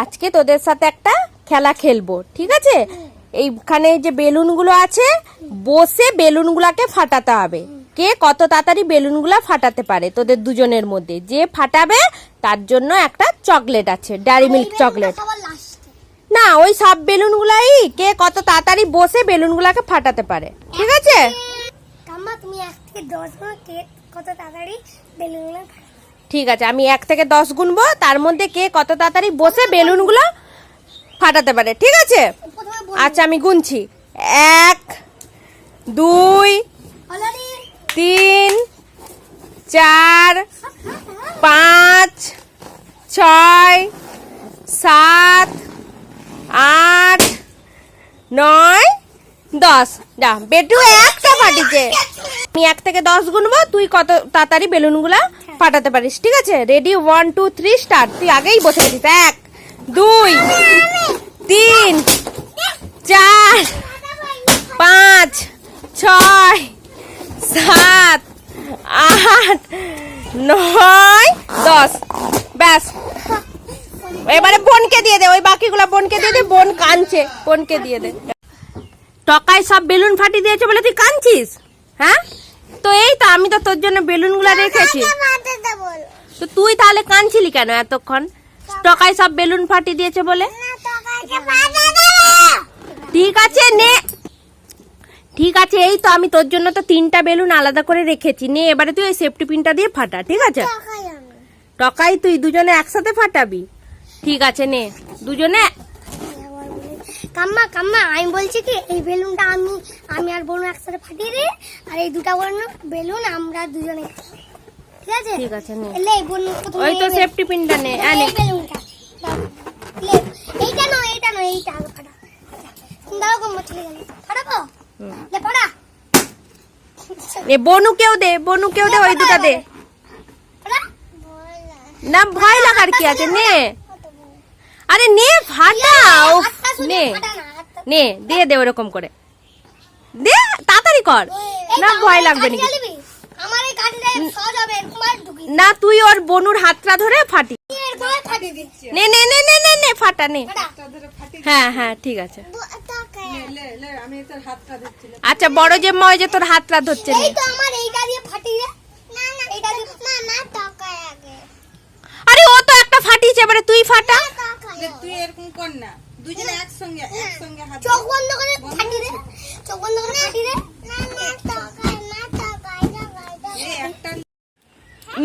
আজকে তোদের সাথে একটা খেলা খেলব ঠিক আছে? এইখানে যে বেলুনগুলো আছে বসে বেলুনগুলাকে ফাটাতে হবে। কে কত তাড়াতাড়ি বেলুনগুলা ফাটাতে পারে তোদের দুজনের মধ্যে? যে ফাটাবে তার জন্য একটা চকলেট আছে ড্যারি মিল্ক চকলেট। না ওই সব বেলুনগুলাই কে কত তাড়াতাড়ি বসে বেলুনগুলাকে ফাটাতে পারে ঠিক আছে? তুমি এক থেকে দশ কত তাড়াতাড়ি বেলুনগুলো ঠিক আছে, আমি এক থেকে দশ গুনবো, তার মধ্যে কে কত তাড়াতাড়ি বসে বেলুনগুলো ফাটাতে পারে, ঠিক আছে? আচ্ছা আমি গুনছি। এক, দুই, তিন, চার, পাঁচ, ছয়, সাত, আট, নয়, দশ। যা, বেটু একটা ফাটিছে। আমি এক থেকে দশ গুনবো, তুই কত তাড়াতাড়ি বেলুনগুলা ফাটাতে পারিস, ঠিক আছে? Ready one two three start তুই আগেই বসে গেছিস। এক, দুই, তিন, চার, পাঁচ, ছয়, সাত, আট, নয়, দশ। ব্যাস। এবারে বোনকে দিয়ে দে, ওই বাকিগুলো বোনকে দিয়ে দে, বোন কাঁদছে। বোনকে দিয়ে দে। টকায় সব বেলুন ফাটি দিয়েছে বলে তুই কাঁদছিস? হ্যাঁ? তো এই তো, আমি তো তোর জন্য বেলুনগুলো রেখেছি। তো তুই তাহলে কাঁদছিলি কেন এতক্ষণ? টকায় সব বেলুন ফাটি দিয়েছে বলে? ঠিক আছে নে। ঠিক আছে এই তো আমি তোর জন্য তো তিনটা বেলুন আলাদা করে রেখেছি। নে এবারে তুই ওই সেফটি পিনটা দিয়ে ফাটা ঠিক আছে? টকাই তুই দুজনে একসাথে ফাটাবি। ঠিক আছে নে। দুজনে কাম্মা কাম্মা আমি বলছি কি এই বেলুনটা আমি আমি আর বোন একসাথে ফাটিয়ে দিই আর এই দুটা বেলুন আমরা দুজনে। ঠিক আছে ঠিক আছে নে। এলে বোন প্রথমে ওই তো সেফটি পিনটা নে। এইটা নয় এইটা নয় এইটা ফাটা দাও চলে গেল। ফাটাবো লে ফাটা নে বনুকেও দে বনুকেও দে ওই দুটা দে। না ভয় লাগার কি আছে? নে। আরে নে ফাটা ও নে। না, দিয়ে দে ওরকম করে। দে তাড়াতাড়ি কর। না ভয় লাগবে নাকি? না। তুই ওর বনুর হাতটা ধরে ফাটি। এরকম আর ফাটিয়ে দিচ্ছি। নে নে নে নে নে নে ফাটা নে। হ্যাঁ হ্যাঁ ঠিক আছে। আচ্ছা বড় যে ময় যে তোর হাতটা ধরছে এই তো আমার এইটা দিয়ে ফাটিয়ে না না এইটা দিয়ে মা মা আগে। আরে ও তো একটা ফাটিয়েছে এবারে তুই ফাটা। তুই এরকম কর না। দুজনে একসঙ্গে একসঙ্গে হাত চোখ বন্ধ করে ফাটিয়ে দে। চোখ বন্ধ করে ফাটিয়ে দে না না টাকা না টাকা টাকা এই একটা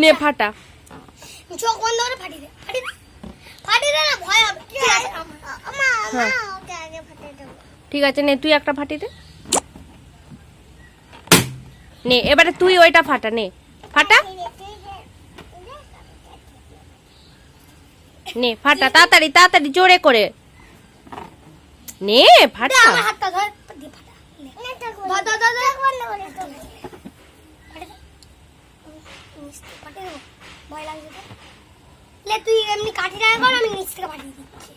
নে ফাটা চোখ বন্ধ করে ফাটিয়ে দে ফাটিয়ে দে ফাটিয়ে দে না ভয় হবে ঠিক আছে মা মা ওকে আগে দেবো ঠিক আছে নে তুই একটা ফাটিয়ে দে নে এবারে তুই ওইটা ফাটা নে ফাটা নে ফাটা তাড়াতাড়ি তাড়াতাড়ি জোরে করে নে ফাটা আমার হাতটা ধর দিয়ে ফাটা নে। ধর ধর ধর দেবো। ভয় লাগছে তো? লে তুই এমনি কাঠি কর আমি নিচ থেকে ফাটিয়ে দিচ্ছি।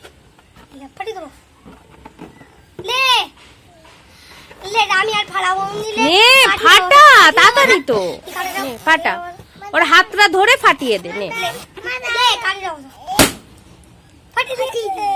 লে দেবো? লে! লে আমি আর ফাড়াবো ফাটা তাড়াতাড়ি তো। ফাটা। ওর হাতটা ধরে ফাটিয়ে দে নে। কাটি দাও। ফাটিয়ে দে।